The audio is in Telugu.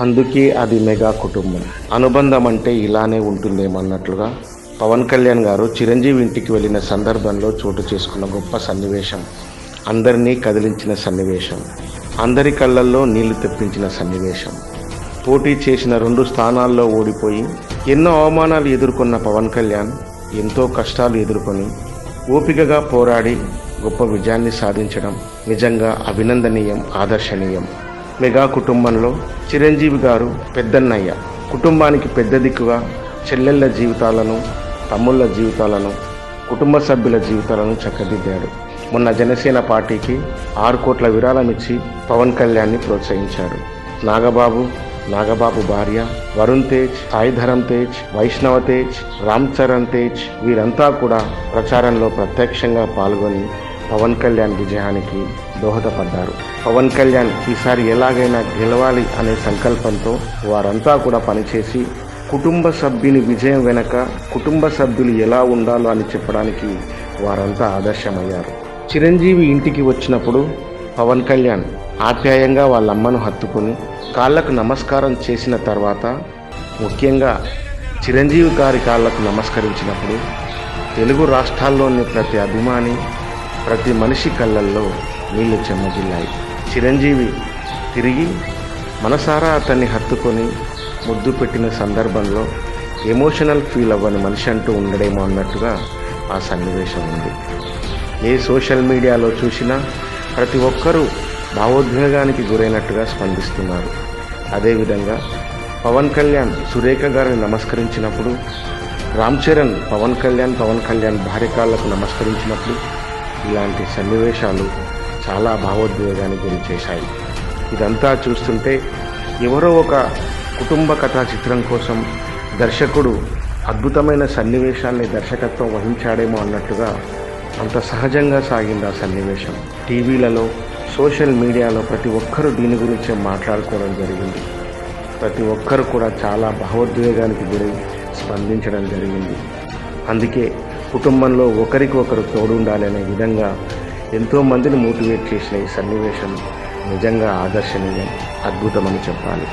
అందుకే అది మెగా కుటుంబం. అనుబంధం అంటే ఇలానే ఉంటుందేమన్నట్లుగా పవన్ కళ్యాణ్ గారు చిరంజీవి ఇంటికి వెళ్ళిన సందర్భంలో చోటు చేసుకున్న గొప్ప సన్నివేశం. అందరినీ కదిలించిన సన్నివేశం. అందరి కళ్ళల్లో నీళ్ళు తెప్పించిన సన్నివేశం. పోటీ చేసిన రెండు స్థానాల్లో ఓడిపోయి ఎన్నో అవమానాలు ఎదుర్కొన్న పవన్ కళ్యాణ్ ఎంతో కష్టాలు ఎదుర్కొని ఓపికగా పోరాడి గొప్ప విజయాన్ని సాధించడం నిజంగా అభినందనీయం ఆదర్శనీయం. మెగా కుటుంబంలో చిరంజీవి గారు పెద్దన్నయ్య. కుటుంబానికి పెద్ద దిక్కుగా చెల్లెళ్ళ జీవితాలను తమ్ముళ్ళ జీవితాలను కుటుంబ సభ్యుల జీవితాలను చక్కదిద్దాడు. మొన్న జనసేన పార్టీకి ఆరు కోట్ల విరాళం ఇచ్చి పవన్ కళ్యాణ్ని ప్రోత్సహించాడు. నాగబాబు నాగబాబు భార్య వరుణ్ తేజ్ సాయి ధరమ్ తేజ్ వైష్ణవ తేజ్ రామ్ చరణ్ తేజ్ వీరంతా కూడా ప్రచారంలో ప్రత్యక్షంగా పాల్గొని పవన్ కళ్యాణ్ విజయానికి దోహదపడ్డారు. పవన్ కళ్యాణ్ ఈసారి ఎలాగైనా గెలవాలి అనే సంకల్పంతో వారంతా కూడా పనిచేసి కుటుంబ సభ్యుని విజయం వెనక కుటుంబ సభ్యులు ఎలా ఉండాలో అని చెప్పడానికి వారంతా ఆదర్శమయ్యారు. చిరంజీవి ఇంటికి వచ్చినప్పుడు పవన్ కళ్యాణ్ ఆప్యాయంగా వాళ్ళ అమ్మను హత్తుకుని కాళ్ళకు నమస్కారం చేసిన తర్వాత ముఖ్యంగా చిరంజీవి గారి కాళ్ళకు నమస్కరించినప్పుడు తెలుగు రాష్ట్రాల్లోని ప్రతి అభిమాని ప్రతి మనిషి కళ్ళల్లో నీళ్ళు చెమ్మజిల్లాయి చిరంజీవి తిరిగి మనసారా అతన్ని హత్తుకొని ముద్దు పెట్టిన సందర్భంలో ఎమోషనల్ ఫీల్ అవ్వని మనిషి అంటూ ఉండడేమో అన్నట్టుగా ఆ సన్నివేశం ఉంది. ఏ సోషల్ మీడియాలో చూసినా ప్రతి ఒక్కరూ భావోద్వేగానికి గురైనట్టుగా స్పందిస్తున్నారు. అదేవిధంగా పవన్ కళ్యాణ్ సురేఖ గారిని నమస్కరించినప్పుడు రామ్ చరణ్ పవన్ కళ్యాణ్ పవన్ కళ్యాణ్ భార్య కాళ్ళకు నమస్కరించినప్పుడు ఇలాంటి సన్నివేశాలు చాలా భావోద్వేగానికి గురి చేశాయి ఇదంతా చూస్తుంటే ఎవరో ఒక కుటుంబ కథా చిత్రం కోసం దర్శకుడు అద్భుతమైన సన్నివేశాన్ని దర్శకత్వం వహించాడేమో అన్నట్టుగా అంత సహజంగా సాగింది ఆ సన్నివేశం. టీవీలలో సోషల్ మీడియాలో ప్రతి ఒక్కరూ దీని గురించే మాట్లాడుకోవడం జరిగింది. ప్రతి ఒక్కరు కూడా చాలా భావోద్వేగానికి గురై స్పందించడం జరిగింది. అందుకే కుటుంబంలో ఒకరికి ఒకరు తోడుండాలనే విధంగా ఎంతోమందిని మోటివేట్ చేసిన ఈ సన్నివేశం నిజంగా ఆదర్శనీయం అద్భుతమని చెప్పాలి.